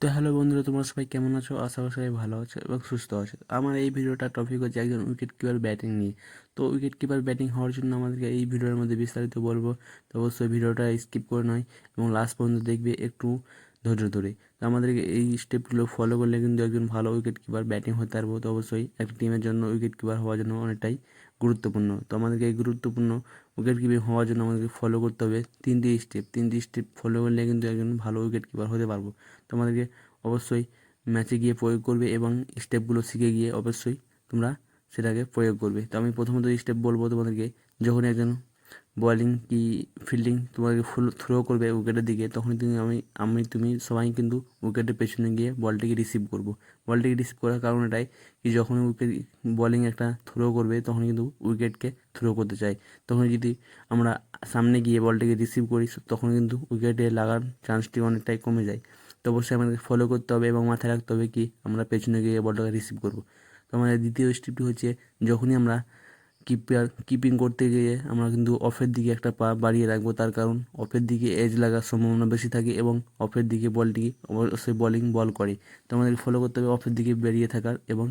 তো হ্যালো বন্ধুরা, তোমরা সবাই কেমন আছো? আশা করি সবাই ভালো আছো এবং সুস্থ আছো। আমার এই ভিডিওটা টপিক হচ্ছে একজন উইকেট কিপার ব্যাটিং নিয়ে। তো উইকেট কিপার ব্যাটিং হওয়ার জন্য আমাদেরকে এই ভিডিওর মধ্যে বিস্তারিত বলব। তো অবশ্যই ভিডিওটা স্কিপ করে নয় এবং লাস্ট পর্যন্ত দেখবে একটু। ধৈর্য ধরে। তো আমাদেরকে এই স্টেপগুলো ফলো করলে কিন্তু একজন ভালো উইকেট কিপার ব্যাটিং হতে পারব তো অবশ্যই একটা টিমের জন্য উইকেট কিপার হওয়ার জন্য অনেকটাই গুরুত্বপূর্ণ। তো আমাদেরকে এই গুরুত্বপূর্ণ উইকেট কিপিং হওয়ার জন্য আমাদেরকে ফলো করতে হবে তিনটি স্টেপ তিনটি স্টেপ ফলো করলে কিন্তু একজন ভালো উইকেট কিপার হতে পারব। তো আমাদেরকে অবশ্যই ম্যাচে গিয়ে প্রয়োগ করবে এবং স্টেপগুলো শিখে গিয়ে অবশ্যই তোমরা সেটাকে প্রয়োগ করবে। তো আমি প্রথমত স্টেপ বলব তোমাদেরকে যখন একজন বলিং কি ফিল্ডিং তোমাকে ফুল থ্রো করবে উইকেটের দিকে তখন তুমি আমি আমি, তুমি সবাই কিন্তু উইকেটের পেছনে গিয়ে বলটিকে রিসিভ করব। বলটিকে রিসিভ করার কারণ এটাই কি যখন উইকেট বলিং একটা থ্রো করবে, তখন কিন্তু উইকেটকে থ্রো করতে চাই তখন যদি আমরা সামনে গিয়ে বলটিকে রিসিভ করি, তখন কিন্তু উইকেটে লাগার চান্সটি অনেকটাই কমে যায়। তো অবশ্যই আমাদেরকে ফলো করতে হবে এবং মাথায় রাখতে হবে কি আমরা পেছনে গিয়ে বলটাকে রিসিভ করব। তো আমাদের দ্বিতীয় স্টেপটি হচ্ছে, যখনই আমরা কিপার কিপিং করতে গিয়ে আমরা কিন্তু অফের দিকে একটা পা বাড়িয়ে রাখব, তার কারণ অফের দিকে এজ লাগার সম্ভাবনা বেশি থাকে এবং অফের দিকে বলটি অবশ্যই বলিং বল করে। তো আমাদেরকে ফলো করতে হবে অফের দিকে বেরিয়ে থাকার এবং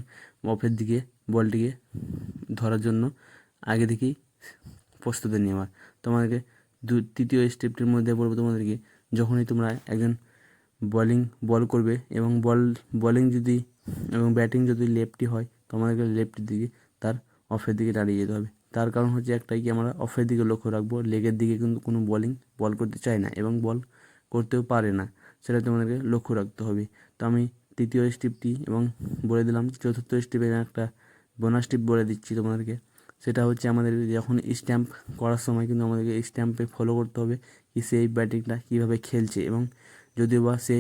অফের দিকে বলটিকে ধরার জন্য আগে থেকেই প্রস্তুতি নেওয়ার তোমাদেরকে দু, তৃতীয় স্টেপটির মধ্যে বলব তোমাদেরকে। যখনই তোমরা একজন বলিং বল করবে এবং বল বলিং যদি এবং ব্যাটিং যদি লেফটি হয় তোমাদেরকে লেফটের দিকে তার অফের দিকে দাঁড়িয়ে যেতে হবে। তার কারণ হচ্ছে একটাই কি আমরা অফের দিকে লক্ষ্য রাখব, লেগের দিকে কিন্তু কোনো বলিং বল করতে চায় না এবং বল করতেও পারে না, সেটা তোমাদেরকে লক্ষ্য রাখতে হবে। তো আমি তৃতীয় স্টেপটি এবং বলে দিলাম, চতুর্থ স্টেপে একটা বোনাস টিপ বলে দিচ্ছি তোমাদেরকে। সেটা হচ্ছে আমাদের যখন স্ট্যাম্প করার সময় কিন্তু আমাদেরকে স্ট্যাম্পে ফলো করতে হবে কি সেই ব্যাটিংটা কীভাবে খেলছে এবং যদিও বা সে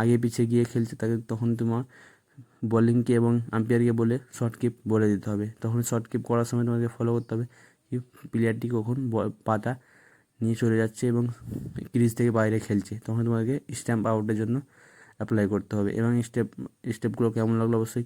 আগে পিছিয়ে গিয়ে খেলছে, তাকে তখন তোমার বোলিংকে এবং আম্পায়ারকে বলে শর্ট কিপ বলে দিতে হবে। তখন শর্ট কিপ করার সময় তোমাকে ফলো করতে হবে কি প্লেয়ারটি কখন পাতা নিয়ে চলে যাচ্ছে এবং ক্রিজ থেকে বাইরে খেলছে। তখন তোমাকে স্ট্যাম্প আউটের জন্য অ্যাপ্লাই করতে হবে এবং স্টেপ স্টেপগুলো কেমন লাগল অবশ্যই